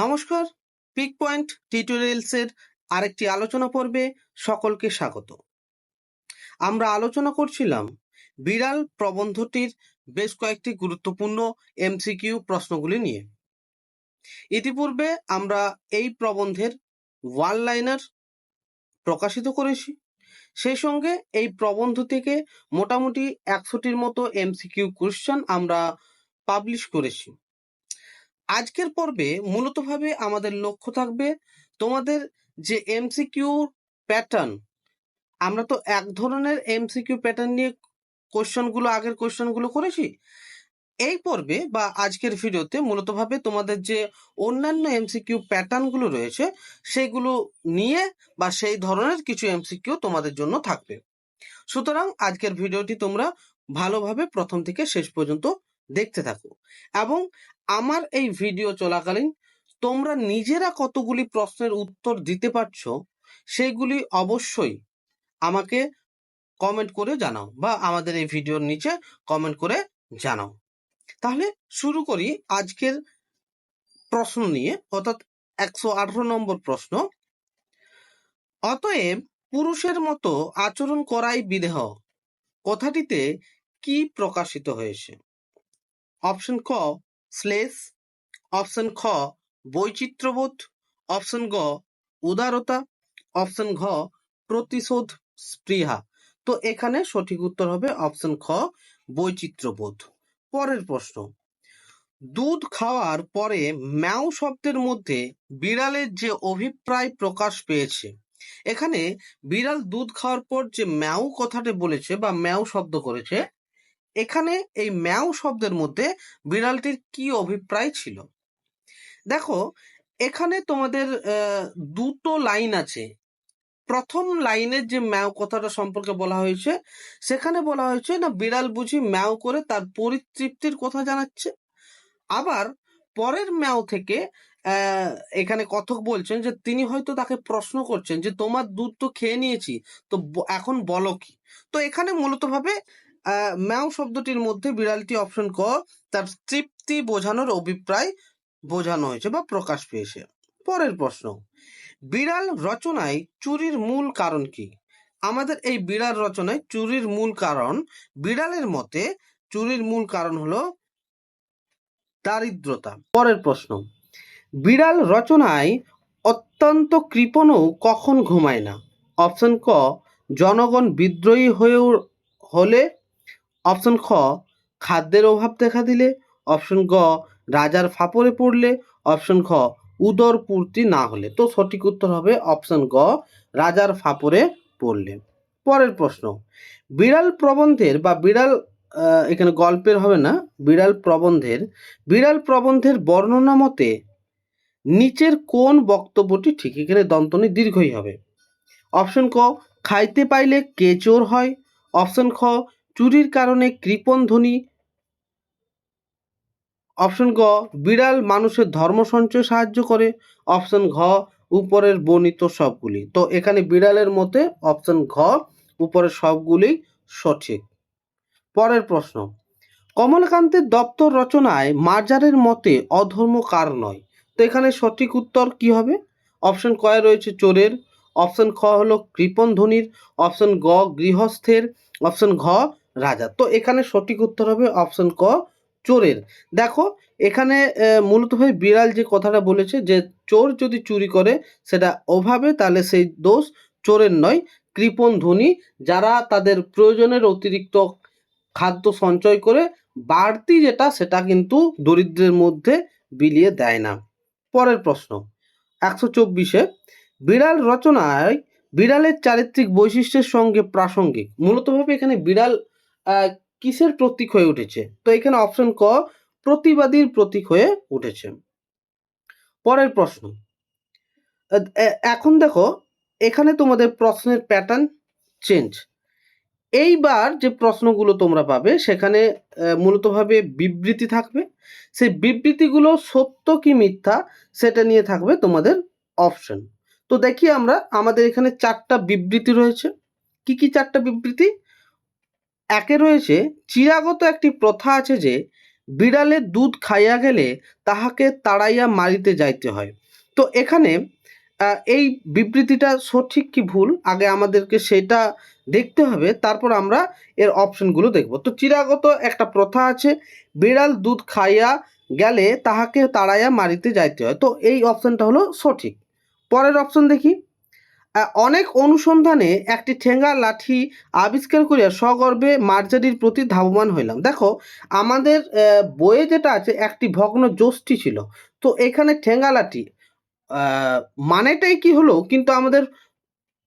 নমস্কার pick point টিউটোরিয়ালসের আরেকটি আলোচনা পর্বে সকলকে স্বাগত। আমরা আলোচনা করছিলাম বিড়াল প্রবন্ধটির বেশ কয়েকটি গুরুত্বপূর্ণ এমসিকিউ প্রশ্নগুলি নিয়ে। ইতিপূর্বে আমরা এই প্রবন্ধের ওয়ান লাইনার প্রকাশিত করেছি। সেই সঙ্গে এই প্রবন্ধ থেকে মোটামুটি একশোটির মতো এমসিকিউ কোশ্চেন আমরা পাবলিশ করেছি। আজকের পর্বে মূলতভাবে আমাদের লক্ষ্য থাকবে তোমাদের যে এমসিকিউ প্যাটার্ন, আমরা তো এক ধরনের এমসিকিউ প্যাটার্ন নিয়ে কোশ্চেনগুলো, আগের কোশ্চেনগুলো করেছি। এই পর্বে বা আজকের ভিডিওতে মূলতভাবে তোমাদের যে অন্যান্য এমসিকিউ প্যাটার্নগুলো রয়েছে, সেগুলো নিয়ে বা সেই ধরনের কিছু এমসিকিউ তোমাদের জন্য থাকবে। সুতরাং আজকের ভিডিওটি তোমরা ভালোভাবে প্রথম থেকে শেষ পর্যন্ত দেখতে থাকো এবং আমার এই ভিডিও চলাকালীন তোমরা নিজেরা কতগুলি প্রশ্নের উত্তর দিতে পারছ সেইগুলি অবশ্যই আমাকে কমেন্ট করে জানাও বা আমাদের এই ভিডিওর নিচে কমেন্ট করে জানাও। তাহলে শুরু করি আজকের প্রশ্ন নিয়ে, অর্থাৎ একশো আঠারো নম্বর প্রশ্ন। অতএব পুরুষের মতো আচরণ করাই বিদেহ। কথাটিতে কি প্রকাশিত হয়েছে? অপশন ক শ্লেষ অপশন খ, বৈচিত্র্যবোধ, অপশন গ, উদারতা, অপশন ঘ, প্রতিশোধ, স্পৃহা। তো এখানে সঠিক উত্তর হবে অপশন খ, বৈচিত্র্যবোধ। পরের প্রশ্ন। দুধ খাওয়ার পরে ম্যাও শব্দের মধ্যে বিড়ালের যে অভিপ্রায় প্রকাশ পেয়েছে, এখানে বিড়াল দুধ খাওয়ার পর যে ম্যাও কথাটা বলেছে বা ম্যাও শব্দ করেছে এখানে এই ম্যাও শব্দের মধ্যে বিড়ালটির কি অভিপ্রায় ছিল? দেখো, এখানে তোমাদের দুটো লাইন আছে। প্রথম লাইনের যে ম্যাও কথাটা সম্পর্কে বলা হয়েছে, সেখানে বলা হয়েছে, না, বিড়াল বুঝি ম্যাও করে তার পরিতৃপ্তির কথা জানাচ্ছে। আবার পরের ম্যাও থেকে এখানে কথক বলছেন যে, তিনি হয়তো তাকে প্রশ্ন করছেন যে, তোমার দুধ তো খেয়ে নিয়েছি, তো এখন বলো কি? তো এখানে মূলত ভাবে ম্যাও শব্দটির মধ্যে বিড়ালটি অপশন ক, তার তৃপ্তি বোঝানোর অভিপ্রায় বোঝানো হয়েছে বা প্রকাশ পেয়েছে। পরের প্রশ্ন, বিড়াল রচনায় চুরির মূল কারণ কি? আমাদের এই বিড়াল রচনায় চুরির মূল কারণ, বিড়ালের মতে চুরির মূল কারণ হলো দারিদ্রতা। পরের প্রশ্ন, বিড়াল রচনায় অত্যন্ত কৃপণও কখন ঘুমায় না? অপশন ক, জনগণ বিদ্রোহী হয়েও, হলে অপশন খ, খাদ্যের অভাব দেখা দিলে। অপশন গ, রাজার ফাপড়ে পড়লে। অপশন খ, উদর পূর্তি না হলে। তো সঠিক উত্তর হবে অপশন গ, রাজার ফাপড়ে পড়লে। পরের প্রশ্ন, বিড়াল প্রবন্ধের বা বিড়াল এখানে গল্পের হবে না, বিড়াল প্রবন্ধের বিড়াল প্রবন্ধের বর্ণনা মতে নিচের কোন বক্তব্যটি ঠিক? এখানে দন্তনি দীর্ঘই হবে। অপশন ক, খাইতে পাইলে কে চোর হয়? অপশন খ চুরির কারণে কৃপণ ধ্বনি অপশন গ, বিড়াল মানুষের ধর্ম সঞ্চয় সাহায্য করে। অপশন ঘ, উপরের বর্ণিত সবগুলি। তো এখানে বিড়ালের মতে অপশন ঘ, উপরের সবগুলি সঠিক। পরের প্রশ্ন, কমলকান্তের দপ্তর রচনায় মার্জারের মতে অধর্ম কার নয়? তো এখানে সঠিক উত্তর কি হবে? অপশন কয়ে রয়েছে চোরের। অপশন খ হলো কৃপণ ধ্বনির অপশন গ, গৃহস্থের। অপশন ঘ রাজা। তো এখানে সঠিক উত্তর হবে অপশন ক, চোরের। দেখো, এখানে মূলতভাবে বিড়াল যে কথাটা বলেছে যে চোর যদি চুরি করে, সেটা অভাবে, তাহলে সেই দোষ চোরের নয়, কৃপণ ধ্বনি যারা তাদের প্রয়োজনের অতিরিক্ত খাদ্য সঞ্চয় করে, বাড়তি যেটা, সেটা কিন্তু দরিদ্রের মধ্যে বিলিয়ে দেয় না। পরের প্রশ্ন, একশো চব্বিশে, বিড়াল রচনায় বিড়ালের চারিত্রিক বৈশিষ্ট্যের সঙ্গে প্রাসঙ্গিক। মূলতভাবে এখানে বিড়াল কিসের প্রতীক হয়ে উঠেছে? তো এখানে অপশন ক, প্রতিবাদীর প্রতীক হয়ে উঠেছে। পরের প্রশ্ন। এখন দেখো, এখানে তোমাদের প্রশ্নের প্যাটার্ন চেঞ্জ এইবার যে প্রশ্নগুলো তোমরা পাবে, সেখানে মূলতভাবে বিবৃতি থাকবে। সেই বিবৃতিগুলো সত্য কি মিথ্যা, সেটা নিয়ে থাকবে তোমাদের অপশন তো দেখি আমরা, আমাদের এখানে চারটা বিবৃতি রয়েছে। কি কি চারটা বিবৃতি? একে রয়েছে চিরাগত একটি প্রথা আছে যে, বিড়ালে দুধ খাইয়া গেলে তাহাকে তাড়াইয়া মারিতে যাইতে হয়। তো এখানে এই বিবৃতিটা সঠিক কি ভুল? আগে আমাদেরকে সেটা দেখতে হবে, তারপর আমরা এর অপশনগুলো দেখব। তো চিরাগত একটা প্রথা আছে, বিড়াল দুধ খাইয়া গেলে তাহাকে তাড়াইয়া মারিতে যাইতে হয়। তো এই অপশনটা হলো সঠিক। পরের অপশন দেখি। অনেক অনুসন্ধানে একটি ঠেঙ্গা লাঠি আবিষ্কার করিয়া সগর্বে মার্জারির প্রতি ধাবমান হইলাম। দেখো, আমাদের বইয়ে যেটা আছে, একটি ভগ্ন যষ্টি ছিল। তো এখানে ঠেঙ্গা লাঠি মানেটাই কি হলো? কিন্তু আমাদের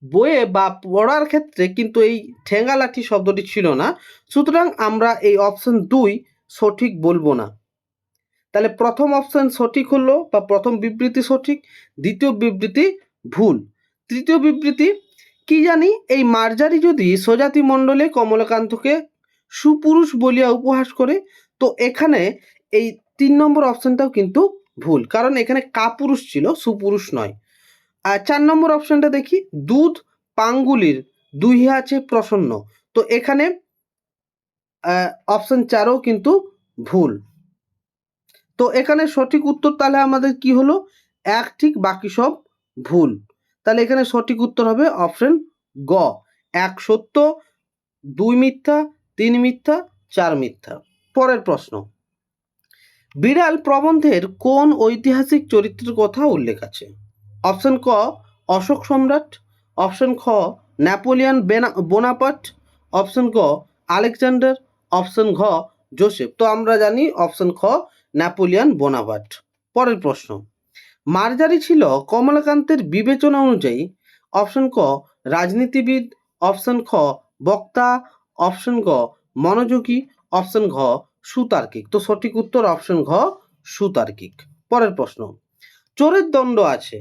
বইয়ে বা পড়ার ক্ষেত্রে কিন্তু এই ঠেঙ্গা লাঠি শব্দটি ছিল না। সুতরাং আমরা এই অপশন দুই সঠিক বলব না। তাহলে প্রথম অপশন সঠিক হলো বা প্রথম বিবৃতি সঠিক, দ্বিতীয় বিবৃতি ভুল। তৃতীয় বিবৃতি, কি জানি এই মার্জারি যদি স্বজাতি মণ্ডলে কমলাকান্তকে সুপুরুষ বলিয়া উপহাস করে, তো এখানে এই তিন নম্বর অপশনটাও কিন্তু ভুল। কারণ এখানে কাপুরুষ ছিল, সুপুরুষ নয়। আর চার নম্বর অপশনটা দেখি, দুধ পাঙ্গুলির দুইহে আছে প্রসন্ন। তো এখানে অপশন চারও কিন্তু ভুল। তো এখানে সঠিক উত্তর তাহলে আমাদের কি হলো? এক ঠিক বাকি সব ভুল। তাহলে এখানে সঠিক উত্তর হবে অপশন গ। এক সত্য, দুই মিথ্যা, তিন মিথ্যা, চার মিথ্যা। পরের প্রশ্ন। বিড়াল প্রবন্ধের কোন ঐতিহাসিক চরিত্রের কথা উল্লেখ আছে? অপশন ক, অশোক সম্রাট, অপশন খ, নেপোলিয়ন বেনা বোনাপাট অপশন ক আলেকজান্ডার, অপশন ঘ, জোসেফ। তো আমরা জানি অপশন খ, নেপোলিয়ন বোনাপাট পরের প্রশ্ন। মার্জারি ছিল কমলাকান্তের বিবেচনা অনুযায়ী অপশন ক রাজনীতিবিদ অপশন খ বক্তা অপশন গ মনোযোগী অপশন ঘ সুতার্কিক। তো সঠিক উত্তর অপশন ঘ সুতার্কিক। পরের প্রশ্ন, চোরের দণ্ড আছে।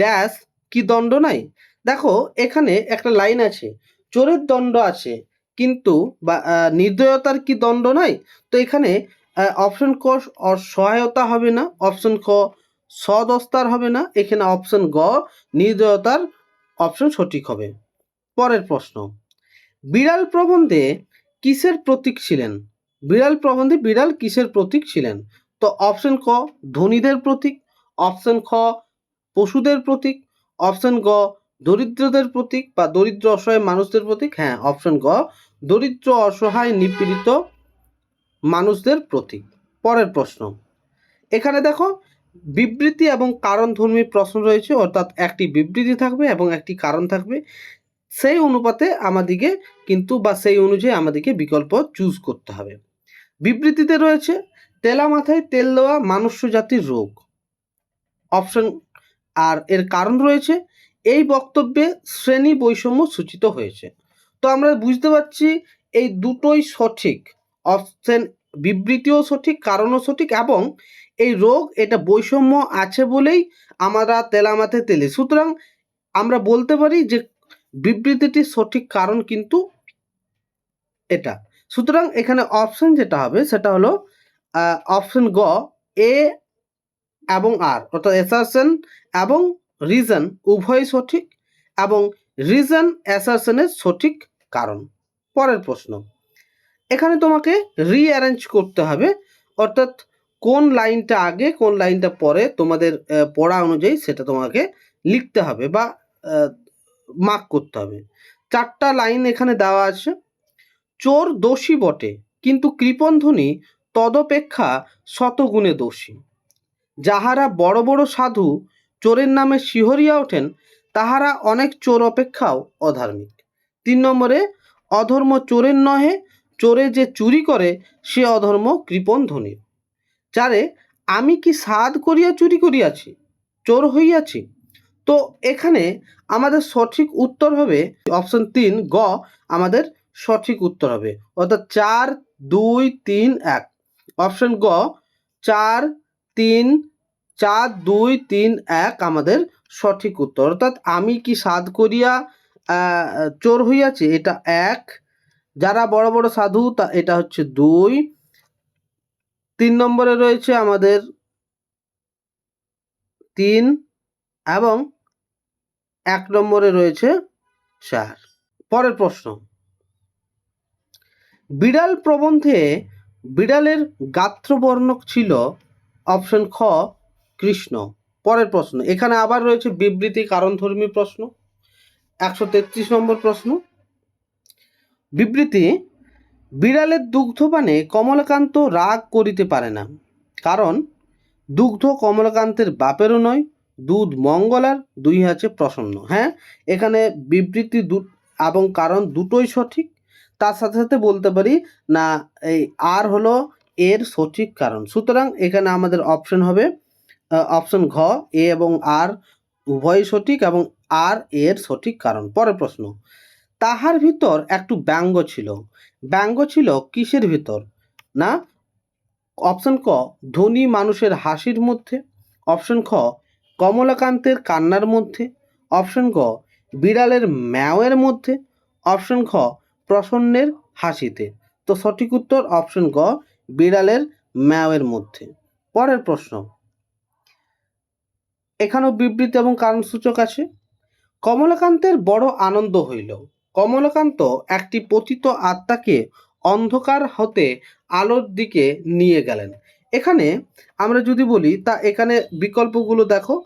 ড্যাশ কি দণ্ড নাই? দেখো, এখানে একটা লাইন আছে, চোরের দণ্ড আছে, কিন্তু বা নির্দয়তার কি দণ্ড নাই? তো এখানে অপশন ক সহায়তা হবে না অপশন খ সদস্তার হবে না, এখানে অপশন গ, নির্দয়তার অপশন সঠিক হবে। পরের প্রশ্ন, বিড়াল প্রবন্ধে কিসের প্রতীক ছিলেন? বিড়াল প্রবন্ধে বিড়াল কিসের প্রতীক ছিলেন? তো অপশন ক, ধনীদের প্রতীক অপশন খ, পশুদের প্রতীক অপশন গ, দরিদ্রদের প্রতীক বা দরিদ্র অসহায় মানুষদের প্রতীক হ্যাঁ অপশন গ, দরিদ্র অসহায় নিপীড়িত মানুষদের প্রতীক। পরের প্রশ্ন, এখানে দেখো বিবৃতি এবং কারণধর্মী প্রশ্ন রয়েছে, অর্থাৎ একটি বিবৃতি থাকবে এবং একটি কারণ থাকবে। সেই অনুপাতে আমাদিকে কিন্তু বা সেই অনুযায়ী আমাদেরকে বিকল্প চুজ করতে হবে। বিবৃতিতে রয়েছে, তেলা মাথায় তেল দেওয়া মানুষ্য জাতির রোগ। অপশন আর এর কারণ রয়েছে, এই বক্তব্যে শ্রেণি বৈষম্য সূচিত হয়েছে। তো আমরা বুঝতে পারছি এই দুটোই সঠিক। অপশন বিবৃতিও সঠিক, কারণও সঠিক এবং এই রোগ, এটা বৈষম্য আছে বলেই আমরা তেলামাথে তেলে। সুতরাং আমরা বলতে পারি যে বিবৃতিটির সঠিক কারণ কিন্তু এটা। সুতরাং এখানে অপশন যেটা হবে, সেটা হলো অপশন গ এ এবং আর অর্থাৎ অ্যাসারশন এবং রিজন উভয়ই সঠিক এবং রিজন অ্যাসারশনের সঠিক কারণ। পরের প্রশ্ন। এখানে তোমাকে রিঅ্যারেঞ্জ করতে হবে, অর্থাৎ কোন লাইনটা আগে, কোন লাইনটা পরে তোমাদের পড়া অনুযায়ী সেটা তোমাকে লিখতে হবে বা মার্ক করতে হবে। চারটা লাইন এখানে দেওয়া আছে। চোর দোষী বটে, কিন্তু কৃপণধ্বনি তদপেক্ষা শতগুণে দোষী। যাহারা বড় বড় সাধু চোরের নামে শিহরিয়া ওঠেন, তাহারা অনেক চোর অপেক্ষাও অধার্মিক। তিন নম্বরে, অধর্ম চোরের নহে, চোরে যে চুরি করে, সে অধর্ম কৃপণ ধনীর। চারে আমি কি সাদ করিয়া চুরি করিয়াছি, চোর হইয়াছি? তো এখানে আমাদের সঠিক উত্তর হবে অপশন তিন, গ, আমাদের সঠিক উত্তর হবে। অর্থাৎ চার, দুই, তিন, এক। অপশন গ, চার, তিন, চার, দুই, তিন, এক আমাদের সঠিক উত্তর। অর্থাৎ আমি কি সাধ করিয়া চোর হইয়াছি, এটা এক। যারা বড় বড় সাধু, তা এটা হচ্ছে দুই। তিন নম্বরে রয়েছে আমাদের তিন এবং এক নম্বরে রয়েছে চার। পরের প্রশ্ন। বিড়াল প্রবন্ধে বিড়ালের গাত্রবর্ণক ছিল অপশন খ, কৃষ্ণ। পরের প্রশ্ন। এখানে আবার রয়েছে বিবৃতি কারণধর্মী প্রশ্ন। একশো তেত্রিশ নম্বর প্রশ্ন। বিবৃতি বিড়ালের দুগ্ধপানে কমলাকান্ত রাগ করিতে পারে না। কারণ, দুগ্ধ কমলাকান্তের বাপেরও নয়, দুধ মঙ্গলার, দুই আছে প্রসন্ন। হ্যাঁ এখানে বিবৃতি দু এবং কারণ দুটোই সঠিক। তার সাথে সাথে বলতে পারি, না, এই আর হলো এর সঠিক কারণ। সুতরাং এখানে আমাদের অপশন হবে অপশন ঘ, এ এবং আর উভয়ই সঠিক এবং আর এর সঠিক কারণ। পরের প্রশ্ন তাহার ভিতর একটু ব্যঙ্গ ছিল। ব্যঙ্গ ছিল কিসের ভিতর? না অপশন ক, ধনী মানুষের হাসির মধ্যে। অপশন খ, কমলাকান্তের কান্নার মধ্যে। অপশন ক বিড়ালের ম্যাওয়ের মধ্যে। অপশন খ, প্রসন্নের হাসিতে। তো সঠিক উত্তর অপশন গ, বিড়ালের ম্যাওয়ের মধ্যে। পরের প্রশ্ন। এখানেও বিবৃতি এবং কারণসূচক আছে। কমলাকান্তের বড় আনন্দ হইল। কমলাকান্ত একটি পতিত আত্মাকে অন্ধকার হতে আলোর দিকে নিয়ে গেলেন। এখানে আমরা যদি বলি, তা এখানে বিকল্পগুলো দেখো।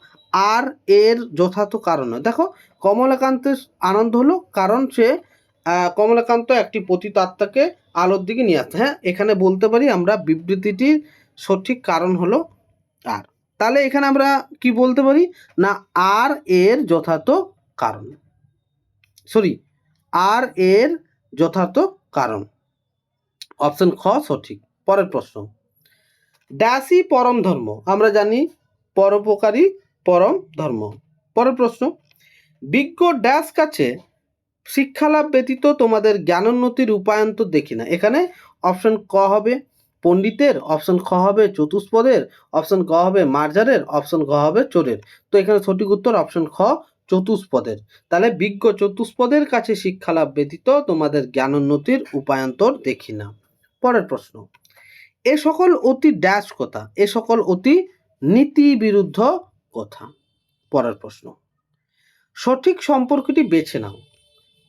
আর এর যথার্থ কারণ দেখো, কমলাকান্তের আনন্দ হলো কারণ সে কমলাকান্ত একটি পতিত আত্মাকে আলোর দিকে নিয়ে আসছে। হ্যাঁ এখানে বলতে পারি আমরা বিবৃতিটির সঠিক কারণ হলো আর। তাহলে এখানে আমরা কি বলতে পারি? না, আর এর যথার্থ কারণ। সরি আর এর যথার্থ কারণ। অপশন খ সঠিক। পরের প্রশ্ন। ড্যাসই পরম ধর্ম। আমরা জানি পরোপকারী পরম ধর্ম। পরের প্রশ্ন। বিজ্ঞ ড্যাস কাছে শিক্ষালাভ ব্যতীত তোমাদের জ্ঞানোন্নতির উপায়ন্ত দেখি না। এখানে অপশন ক হবে পণ্ডিতের, অপশন খ হবে চতুষ্পদের, অপশন ক হবে মার্জারের, অপশন গ হবে চোরের। তো এখানে সঠিক উত্তর অপশন খ চতুষ্পদের। তাহলে বিজ্ঞ চতুষ্পদের কাছে শিক্ষালাভ ব্যতীত তোমাদের জ্ঞানোন্নতির উপায়ান্তর দেখি না। পরের প্রশ্ন, এ সকল অতি ড্যাশ কথা, এ সকল অতি নীতি বিরুদ্ধ কথা। পরের প্রশ্ন, সঠিক সম্পর্কটি বেছে নাও।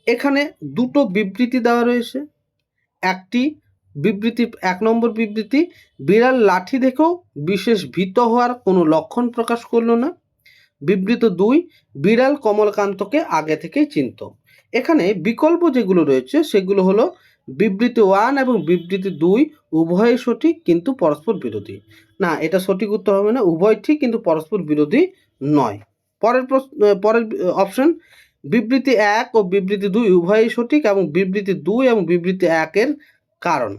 এখানে দুটো বিবৃতি দেওয়া রয়েছে। একটি বিবৃতি, এক নম্বর বিবৃতি, বিড়াল লাঠি দেখেও বিশেষ ভীত হওয়ার কোনো লক্ষণ প্রকাশ করল না। বিবৃত দুই, বিড়াল কমলকান্তকে আগে থেকেই চিনত। এখানে বিকল্প যেগুলো রয়েছে, সেগুলো হলো বিবৃতি ওয়ান এবং বিবৃতি দুই, উভয়ই সঠিক কিন্তু পরস্পর বিরোধী। না, এটা সঠিক উত্তর হবে না, উভয় ঠিক কিন্তু পরস্পর বিরোধী নয়। পরের প্রশ্ন, পরের অপশন, বিবৃতি এক ও বিবৃতি দুই উভয়ই সঠিক এবং বিবৃতি দুই এবং বিবৃতি একের কারণ।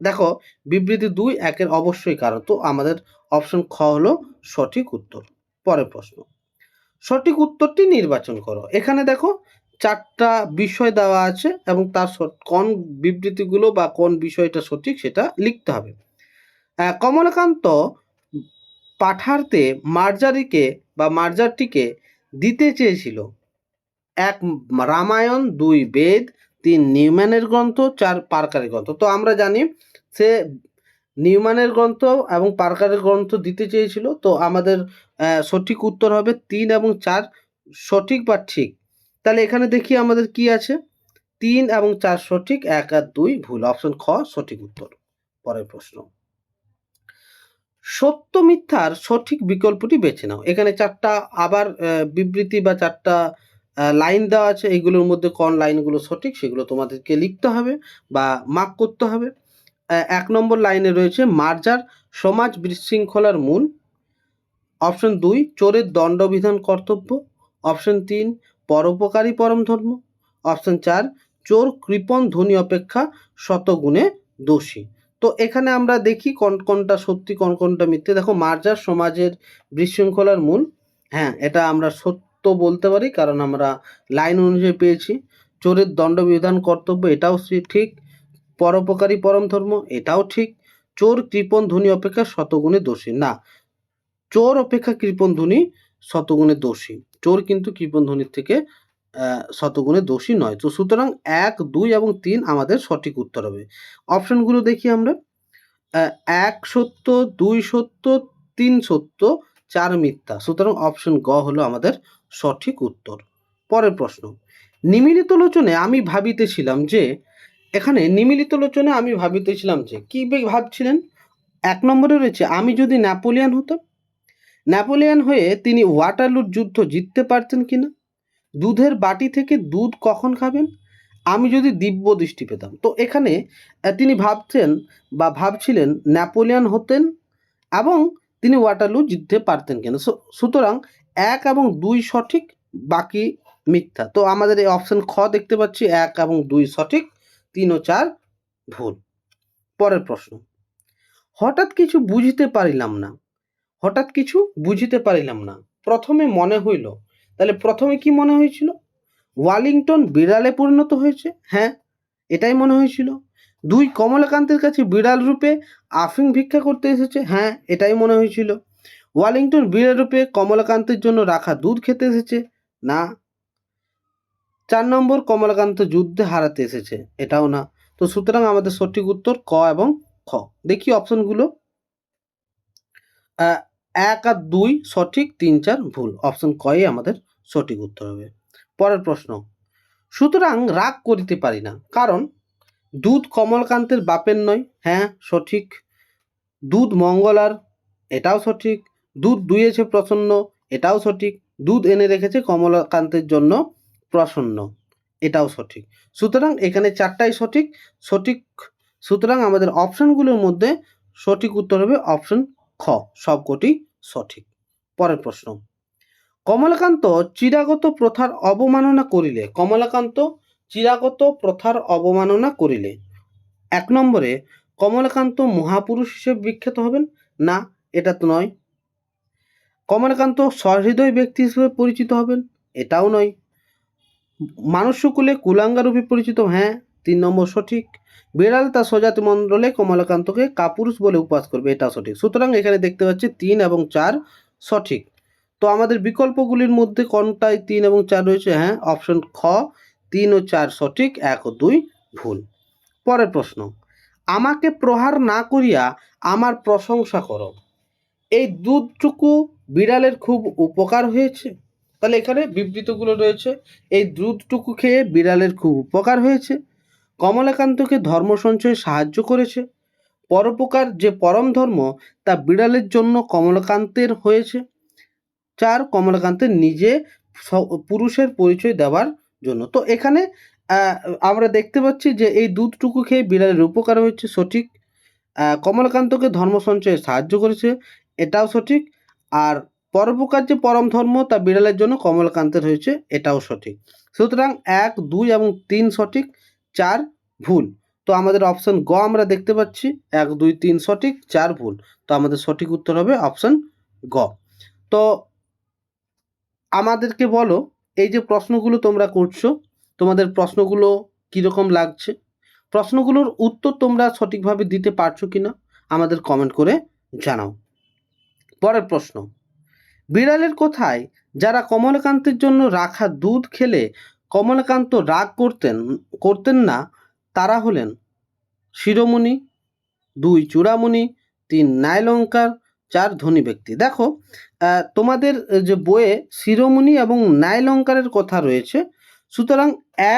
দেখো, বিবৃতি দুই একের অবশ্যই কারণ। তো আমাদের অপশন খ হলো সঠিক উত্তর। পরের প্রশ্ন। সঠিক উত্তরটি নির্বাচন করো। এখানে দেখো চারটা বিষয় দেওয়া আছে এবং তার কোন বিবৃতিগুলো বা কোন বিষয়টা সঠিক সেটা লিখতে হবে। কমলাকান্ত পাঠারতে মার্জারিকে বা মার্জারটিকে দিতে চেয়েছিল। এক রামায়ণ, দুই বেদ, তিন নিউম্যানের গ্রন্থ, চার পার্কারের গ্রন্থ। তো আমরা জানি সে নিউম্যানের গ্রন্থ এবং পার্কারের গ্রন্থ দিতে চেয়েছিল, তো আমাদের সঠিক উত্তর হবে তিন এবং চার। সঠিক বা ঠিক? তাহলে এখানে দেখি আমাদের কি আছে। তিন এবং চার সঠিক, এক আর দুই ভুল। অপশন খ, সঠিক উত্তর। পরের প্রশ্ন। সত্য মিথ্যার সঠিক বিকল্পটি বেছে নাও। এখানে চারটা আবার বিবৃতি বা চারটা লাইন দেওয়া আছে। এইগুলোর মধ্যে কোন লাইনগুলো সঠিক সেগুলো তোমাদেরকে লিখতে হবে বা মার্ক করতে হবে। এক নম্বর লাইনে রয়েছে মার্জার সমাজ বিশৃঙ্খলার মূল। অপশন দুই, চোরের দণ্ডবিধান কর্তব্য। অপশন তিন, পরোপকারী পরম ধর্ম। অপশন চার, চোর কৃপণ ধনী অপেক্ষা শতগুণে দোষী। তো এখানে আমরা দেখি কোন, কোনটা সত্যি, কোন, কোনটা মিথ্যে। দেখো, মার্জার সমাজের বিশৃঙ্খলার মূল। হ্যাঁ এটা আমরা সত্য বলতে পারি, কারণ আমরা লাইন অনুযায়ী পেয়েছি। চোরের দণ্ডবিধান কর্তব্য, এটাও ঠিক। পরোপকারী পরম ধর্ম, এটাও ঠিক। চোর, কৃপণ, ধনী, অপেক্ষা শতগুণে দোষী। না, চোর, অপেক্ষা কৃপণ, ধনী, শতগুণে দোষী। চোর কিন্তু কৃপণ, ধনীর থেকে শতগুণে দোষী নয়। তো সুতরাং এক, দুই এবং তিন আমাদের সঠিক উত্তর হবে। অপশনগুলো দেখি আমরা। এক সত্য, দুই সত্য, তিন সত্য, চার মিথ্যা। সুতরাং অপশন গ হলো আমাদের সঠিক উত্তর। পরের প্রশ্ন। নিমিলিত লোচনে আমি ভাবিতেছিলাম যে এখানে নিমিলিত লোচনে আমি ভাবিতেছিলাম যে, কি ভাবছিলেন? এক নম্বরে রয়েছে, আমি যদি ন্যাপোলিয়ান হতাম? ন্যাপোলিয়ান হয়ে তিনি ওয়াটারলুর যুদ্ধ জিততে পারতেন কিনা? দুধের বাটি থেকে দুধ কখন খাবেন? আমি যদি দিব্য দৃষ্টি পেতাম। তো এখানে তিনি ভাবছেন বা ভাবছিলেন ন্যাপোলিয়ান হতেন এবং তিনি ওয়াটারলু জিততে পারতেন কিনা। সুতরাং এক এবং দুই সঠিক, বাকি মিথ্যা। তো আমাদের এই অপশন খ দেখতে পাচ্ছি, এক এবং দুই সঠিক। তিন ও চার ভুল। পরের প্রশ্ন। হঠাৎ কিছু বুঝিতে পারিলাম না। হঠাৎ কিছু বুঝিতে পারিলাম না। প্রথমে মনে হইল, তাহলে প্রথমে কি মনে হয়েছিল? ওয়ালিংটন বিড়ালে পরিণত হয়েছে? হ্যাঁ এটাই মনে হয়েছিল। দুই কমলাকান্তের কাছে বিড়াল রূপে আফিং ভিক্ষা করতে এসেছে? হ্যাঁ এটাই মনে হয়েছিল। ওয়ালিংটন বিড়াল রূপে কমলাকান্তের জন্য রাখা দুধ খেতে এসেছে? না চার নম্বর কমলাকান্ত যুদ্ধে হারাতে এসেছে, এটাও না। তো সুতরাং আমাদের সঠিক উত্তর ক এবং খ। দেখি অপশনগুলো। এক আর দুই সঠিক, তিন চার ভুল। অপশন কয়ে আমাদের সঠিক উত্তর হবে। পরের প্রশ্ন। সুতরাং রাগ করিতে পারি না, কারণ দুধ কমলকান্তের বাপের নয়। হ্যাঁ সঠিক। দুধ মঙ্গলার এটাও সঠিক। দুধ দুইয়েছে প্রসন্ন, এটাও সঠিক। দুধ এনে রেখেছে কমলাকান্তের জন্য প্রসন্ন। এটাও সঠিক। সুতরাং এখানে চারটাই সঠিক। সঠিক, সুতরাং আমাদের অপশনগুলোর মধ্যে সঠিক উত্তর হবে অপশন খ। সবকটি সঠিক। পরের প্রশ্ন। কমলাকান্ত চিরাগত প্রথার অবমাননা করিলে, কমলাকান্ত চিরাগত প্রথার অবমাননা করিলে, এক নম্বরে কমলাকান্ত মহাপুরুষ হিসেবে বিখ্যাত হবেন? না, এটা তো নয়। কমলাকান্ত সহৃদয় ব্যক্তি হিসেবে পরিচিত হবেন? এটাও নয়। মানুষ্যকুলে কুলাঙ্গা রূপে পরিচিত হ্যাঁ তিন নম্বর সঠিক। বিড়াল তার স্বজাতি মণ্ডলে কমলাকান্তকে কাপুরুষ বলে উপাস করবে, এটা সঠিক। সুতরাং এখানে দেখতে পাচ্ছি তিন এবং চার সঠিক। তো আমাদের বিকল্পগুলির মধ্যে কোনটায় তিন এবং চার রয়েছে? হ্যাঁ অপশন খ, তিন ও চার সঠিক, এক ও দুই ভুল। পরের প্রশ্ন, আমাকে প্রহার না করিয়া আমার প্রশংসা করো। এই দুধটুকু বিড়ালের খুব উপকার হয়েছে? তাহলে এখানে বিবৃতগুলো রয়েছে। এই দুধটুকু খেয়ে বিড়ালের খুব উপকার হয়েছে। কমলাকান্তকে ধর্ম সঞ্চয়ে সাহায্য করেছে। পরোপকার যে পরম ধর্ম, তা বিড়ালের জন্য কমলাকান্তের হয়েছে। চার কমলাকান্তের নিজে পুরুষের পরিচয় দেওয়ার জন্য। তো এখানে আমরা দেখতে পাচ্ছি যে এই দুধটুকু খেয়ে বিড়ালের উপকার হয়েছে, সঠিক। কমলাকান্তকে ধর্ম সঞ্চয়ে সাহায্য করেছে, এটাও সঠিক। আর পরোপকার যে পরম ধর্ম তা বিড়ালের জন্য কমলাকান্তের হয়েছে, এটাও সঠিক। সুতরাং এক, দুই এবং তিন সঠিক, চার ভুল। তো আমাদের অপশন গ আমরা দেখতে পাচ্ছি, এক, দুই, তিন সঠিক, চার ভুল। তো আমাদের সঠিক উত্তর হবে অপশন গ। তো আমাদেরকে বলো, এই যে প্রশ্নগুলো তোমরা করছ, তোমাদের প্রশ্নগুলো কীরকম লাগছে? প্রশ্নগুলোর উত্তর তোমরা সঠিকভাবে দিতে পারছ কিনা, আমাদের কমেন্ট করে জানাও। পরের প্রশ্ন বিড়ালের কোথায়? যারা কমলাকান্তের জন্য রাখা দুধ খেলে কমলাকান্ত রাগ করতেন করতেন না, তারা হলেন শিরোমণি, দুই চূড়ামণি, তিন ন্যায়লঙ্কার, চার ধনী ব্যক্তি। দেখো তোমাদের যে বইয়ে শিরোমণি এবং ন্যায়লঙ্কারের কথা রয়েছে, সুতরাং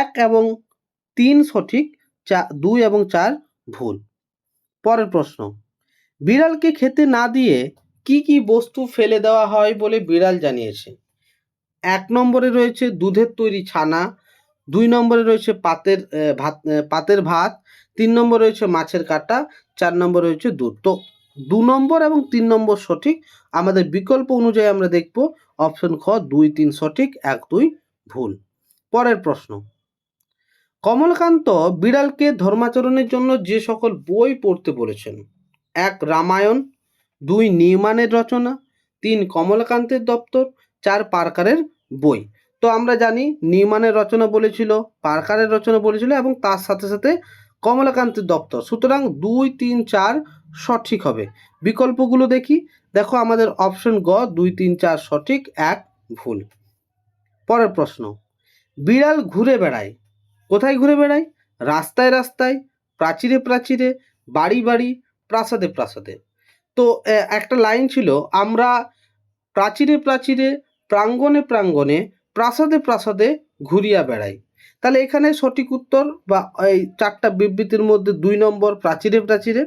এক এবং তিন সঠিক, চা, দুই এবং চার ভুল। পরের প্রশ্ন, বিড়ালকে খেতে না দিয়ে কি কি বস্তু ফেলে দেওয়া হয় বলে বিড়াল জানিয়েছে। এক নম্বরে রয়েছে দুধের তৈরি ছানা, দুই নম্বরে রয়েছে পাতের ভাত পাতের ভাত, তিন নম্বর রয়েছে মাছের কাটা, চার নম্বর রয়েছে দুধ। তো দু নম্বর এবং তিন নম্বর সঠিক, আমাদের বিকল্প অনুযায়ী আমরা দেখব অপশন খ, দুই, তিন সঠিক, এক, দুই ভুল। পরের প্রশ্ন, কমলকান্ত বিড়ালকে ধর্মাচরণের জন্য যে সকল বই পড়তে বলেছেন, এক রামায়ণ দুই নির্মাণের রচনা, তিন কমলকান্তের দপ্তর, চার পার্কারের বই। তো আমরা জানি নির্মাণের রচনা বলেছিল, পার্কারের রচনা বলেছিল এবং তার সাথে সাথে কমলাকান্তের দপ্তর। সুতরাং দুই, তিন, চার সঠিক হবে। বিকল্পগুলো দেখি। দেখো আমাদের অপশন গ, দুই, তিন, চার সঠিক, এক ভুল। পরের প্রশ্ন, বিড়াল ঘুরে বেড়ায়। কোথায় ঘুরে বেড়ায়? রাস্তায় রাস্তায়, প্রাচীরে প্রাচীরে, বাড়ি বাড়ি, প্রাসাদে প্রাসাদে। তো একটা লাইন ছিল, আমরা প্রাচীরে প্রাচীরে, প্রাঙ্গণে প্রাঙ্গণে, প্রাসাদে প্রাসাদে ঘুরিয়া বেড়াই। তাহলে এখানে সঠিক উত্তর বা, এই চারটা বিবৃতির মধ্যে দুই নম্বর প্রাচীরে প্রাচীরে,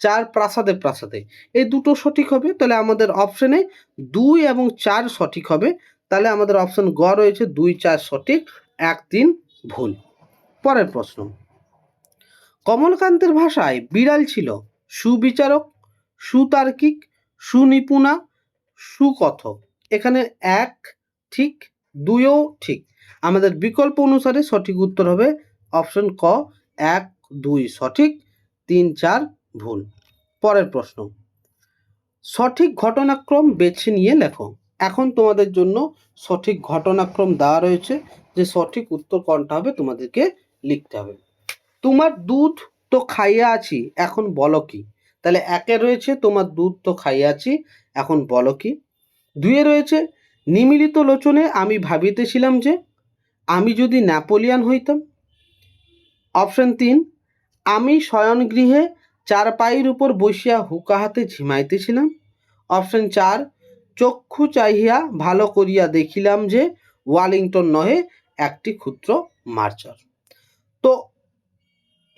চার প্রাসাদে প্রাসাদে। এই দুটো সঠিক হবে, তাহলে আমাদের অপশনে দুই এবং চার সঠিক হবে। তাহলে আমাদের অপশন গ রয়েছে, দুই, চার সঠিক, এক, তিন, ভুল। পরের প্রশ্ন। কমলকান্তের ভাষায় বিড়াল ছিল সুবিচারক সুতার্কিক, সুনিপুণা সুকথক এখানে এক ঠিক, দুইও ঠিক। আমাদের বিকল্প অনুসারে সঠিক উত্তর হবে অপশন ক, এক, দুই সঠিক, তিন, চার ভুল। পরের প্রশ্ন। সঠিক ঘটনাক্রম বেছে নিয়ে লেখো। এখন তোমাদের জন্য সঠিক ঘটনাক্রম দেওয়া রয়েছে যে সঠিক উত্তর কোনটা হবে তোমাদেরকে লিখতে হবে। তোমার দুধ তো খাইয়া আছি, এখন বলো কি? তাহলে একে রয়েছে তোমার দুধ তো খাইয়াছি, এখন বলো কি? দুয়ে রয়েছে, নিমিলিত লোচনে আমি ভাবিতেছিলাম যে আমি যদি ন্যাপোলিয়ান হইতাম। অপশন তিন, আমি শয়নগৃহে চার পায়ের উপর বসিয়া হুকা হাতে ঝিমাইতেছিলাম। অপশন চার, চক্ষু চাহিয়া ভালো করিয়া দেখিলাম যে ওয়ালিংটন নহে একটি ক্ষুদ্র মার্চার তো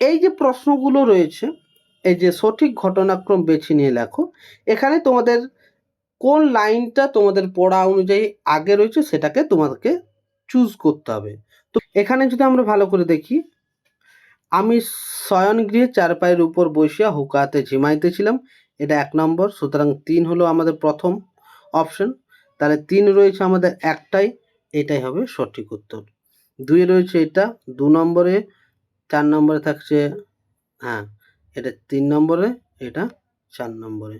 এই যে প্রশ্নগুলো রয়েছে এই যে সঠিক ঘটনাক্রম বেছে নিয়ে লেখো। এখানে তোমাদের কোন লাইনটা তোমাদের পড়া অনুযায়ী আগে রয়েছে সেটাকে তোমাদেরকে চুজ করতে হবে। তো এখানে যদি আমরা ভালো করে দেখি, আমি শয়নগৃহে চার পায়ের উপর বসিয়া হুকাতে ঝিমাইতেছিলাম। এটা এক নম্বর, সুতরাং তিন হলো আমাদের প্রথম অপশন তাহলে তিন রয়েছে আমাদের একটাই, এটাই হবে সঠিক উত্তর। দুই রয়েছে এটা, দু নম্বরে, চার নম্বরে থাকছে হ্যাঁ এটা তিন নম্বরে, এটা চার নম্বরে।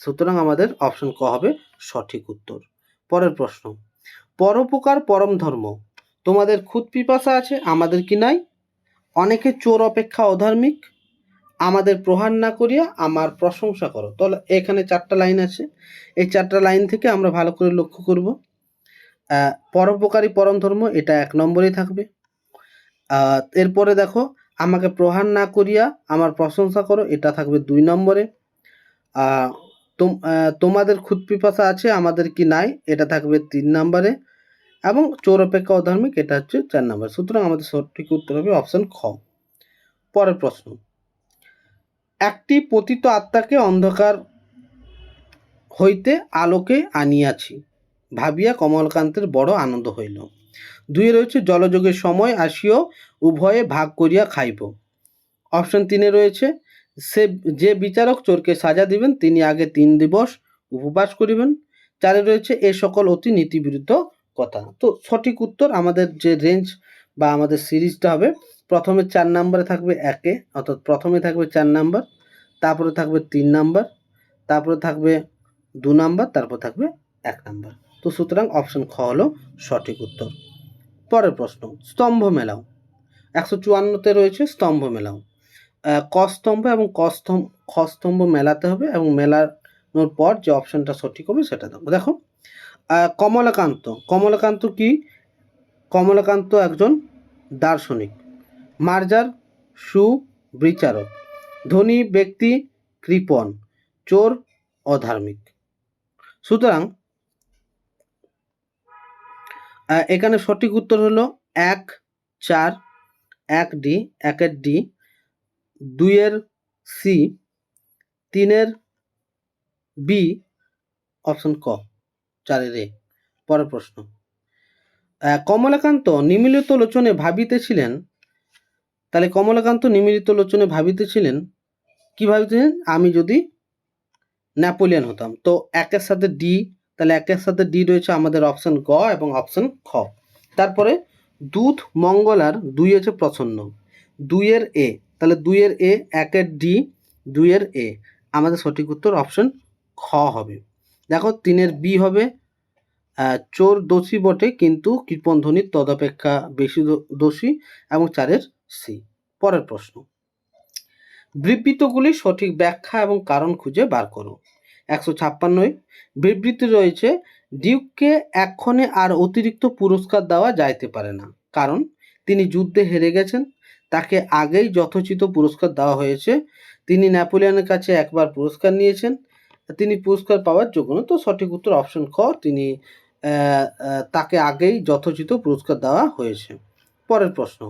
সুতরাং আমাদের অপশন ক হবে সঠিক উত্তর। পরের প্রশ্ন, পরোপকার পরম ধর্ম, তোমাদের খুদ পিপাসা আছে, আমাদের কি নাই? অনেকে চোর অপেক্ষা অধার্মিক, আমাদের প্রহার না করিয়া আমার প্রশংসা করো। তাহলে এখানে চারটা লাইন আছে। এই চারটা লাইন থেকে আমরা ভালো করে লক্ষ্য করব। পরোপকারী পরম ধর্ম, এটা এক নম্বরেই থাকবে। এরপরে দেখো আমাকে প্রহার না করিয়া আমার প্রশংসা করো, এটা থাকবে দুই নম্বরে। তোম- তোমাদের খুদ পিপাসা আছে, আমাদের কি নাই, এটা থাকবে তিন নম্বরে। এবং চোর অপেক্ষা অধার্মিক, এটা হচ্ছে চার নম্বর। সুতরাং আমাদের সঠিক উত্তর হবে অপশন খ। পরের প্রশ্ন। একটি পতিত আত্মাকে অন্ধকার হইতে আলোকে আনিয়াছি, ভাবিয়া কমলকান্তের বড় আনন্দ হইল। দুই রয়েছে জলযোগের সময়, আসিও, উভয়ে ভাগ করিয়া খাইব। অপশন তিনে রয়েছে, সে যে বিচারক চোরকে সাজা দিবেন, তিনি আগে তিন দিবস উপবাস করিবেন। চারে রয়েছে, এ সকল অতি নীতিবিরুদ্ধ কথা। তো সঠিক উত্তর আমাদের যে রেঞ্জ বা আমাদের সিরিজটা হবে, প্রথমে চার নাম্বারে থাকবে একে, অর্থাৎ প্রথমে থাকবে চার নাম্বার তারপরে থাকবে তিন নাম্বার তারপরে থাকবে দু নাম্বার তারপর থাকবে এক নাম্বার তো সুতরাং অপশন খ হলো সঠিক উত্তর। পরের প্রশ্ন স্তম্ভ মেলাও। একশো চুয়ান্নতে রয়েছে স্তম্ভ মেলাও। আহ, ক স্তম্ভ এবং ক স্তম্ভ খ স্তম্ভ মেলাতে হবে এবং মেলানোর পর যে অপশনটা সঠিক হবে সেটা দেবো। দেখো কমলাকান্ত। কমলাকান্ত কি? কমলাকান্ত একজন দার্শনিক মার্জার সুবিচারক ধনী ব্যক্তি কৃপণ চোর অধার্মিক। সুতরাং এখানে সঠিক উত্তর হলো এক, চার, এক ডি, একের ডি, দুইয়ের সি, তিনের বি, অপশন ক, চারের এ। পরের প্রশ্ন। কমলাকান্ত নিমিলিত লোচনে ভাবিতেছিলেন তাহলে কমলাকান্ত নিমিলিত লোচনে ভাবিতেছিলেন কি ভাবিতেছিলেন আমি যদি নেপোলিয়ান হতাম। তো একের সাথে ডি তাহলে একের সাথে ডি রয়েছে আমাদের অপশন গ এবং অপশন খ। তারপরে দুধ মঙ্গলার দুই হচ্ছে প্রসন্ন দুইয়ের এ, তাহলে দুইয়ের এ, একের ডি, দুইয়ের এ। আমাদের সঠিক উত্তর অপশন খ হবে। দেখো তিনের বি হবে চোর দোষী বটে, কিন্তু কৃপণ ধ্বনির তদপেক্ষা বেশি দোষী এবং চারের সি। পরের প্রশ্ন। বিবৃতগুলির সঠিক ব্যাখ্যা এবং কারণ খুঁজে বার করো। একশো ছাপ্পান্নয় বিবৃতি রয়েছে, ডিউককে এক্ষণে আর অতিরিক্ত পুরস্কার দেওয়া যাইতে পারে না। কারণ, তিনি যুদ্ধে হেরে গেছেন, তাকে আগেই যথোচিত পুরস্কার দেওয়া হয়েছে। তিনি নেপোলিয়নের কাছে একবার পুরস্কার নিয়েছেন। তিনি পুরস্কার পাওয়ার যোগ্য না তো সঠিক উত্তর অপশন খ, তিনি তাকে আগেই যথোচিত পুরস্কার দেওয়া হয়েছে। পরের প্রশ্ন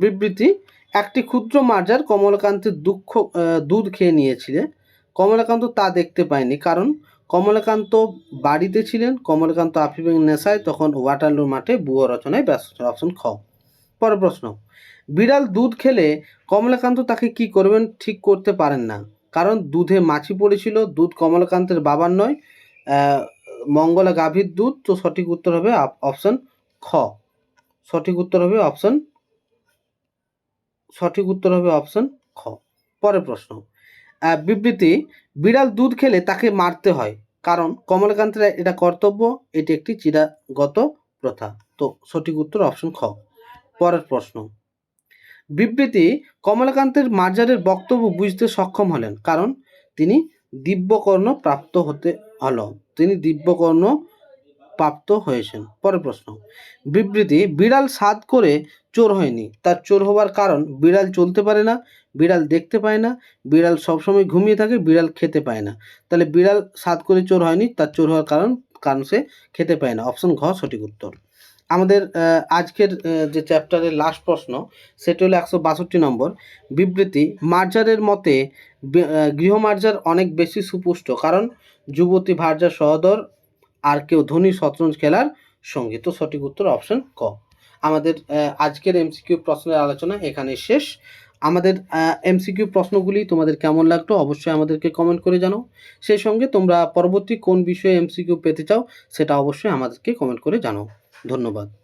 বিবৃতি, একটি ক্ষুদ্র মার্জার কমলাকান্তের দুঃখ দুধ খেয়ে নিয়েছিলে। কমলাকান্ত তা দেখতে পায়নি। কারণ কমলাকান্ত বাড়িতে ছিলেন, কমলাকান্ত আফিফের নেশায়, তখন ওয়াটারলু মাঠে বুয়ো রচনায় ব্যস্ত অপশন খ। পরের প্রশ্ন। বিড়াল দুধ খেলে কমলাকান্ত তাকে কি করবেন ঠিক করতে পারেন না। কারণ দুধে মাছি পড়েছিল, দুধ কমলাকান্তের বাবার নয় মঙ্গলা গাভীর দুধ। তো সঠিক উত্তর হবে অপশন খ। সঠিক উত্তর হবে অপশন, সঠিক উত্তর হবে অপশন খ। পরের প্রশ্ন। বিবৃতি, বিড়াল দুধ খেলে তাকে মারতে হয়। কারণ কমলাকান্তের এটা কর্তব্য, এটি একটি চিরাগত প্রথা। তো সঠিক উত্তর অপশন খ। পরের প্রশ্ন। বিবৃতি, কমলাকান্তের মার্জারের বক্তব্য বুঝতে সক্ষম হলেন, কারণ তিনি দিব্যকর্ণ প্রাপ্ত হতে হল। তিনি দিব্যকর্ণ প্রাপ্ত হয়েছেন। পরের প্রশ্ন। বিবৃতি, বিড়াল সাদ করে চোর হয়নি। তার চোর হবার কারণ বিড়াল চলতে পারে না বিড়াল দেখতে পায় না, বিড়াল সবসময় ঘুমিয়ে থাকে, বিড়াল খেতে পায় না। তাহলে বিড়াল সাদ করে চোর হয়নি, তার চোর হওয়ার কারণ কারণ সে খেতে পায় না। অপশন ঘ, সঠিক উত্তর। আমাদের আজকের যে চ্যাপ্টারের লাস্ট প্রশ্ন, সেটি হলো একশো বাষট্টি নম্বর। বিবৃতি, মার্জারের মতে গৃহমার্জার অনেক বেশি সুপুষ্ট, কারণ যুবতী ভার্জার সহদর আর কেউ ধনী শতরঞ্জ খেলার সঙ্গী। তো সঠিক উত্তর, অপশন ক। আমাদের আজকের এমসিকিউ প্রশ্নের আলোচনা এখানে শেষ। আমাদের এমসিকিউ প্রশ্নগুলি তোমাদের কেমন লাগতো অবশ্যই আমাদেরকে কমেন্ট করে জানাও। সেই সঙ্গে তোমরা পরবর্তী কোন বিষয়ে এমসিকিউ পেতে চাও সেটা অবশ্যই আমাদেরকে কমেন্ট করে জানাও। ধন্যবাদ।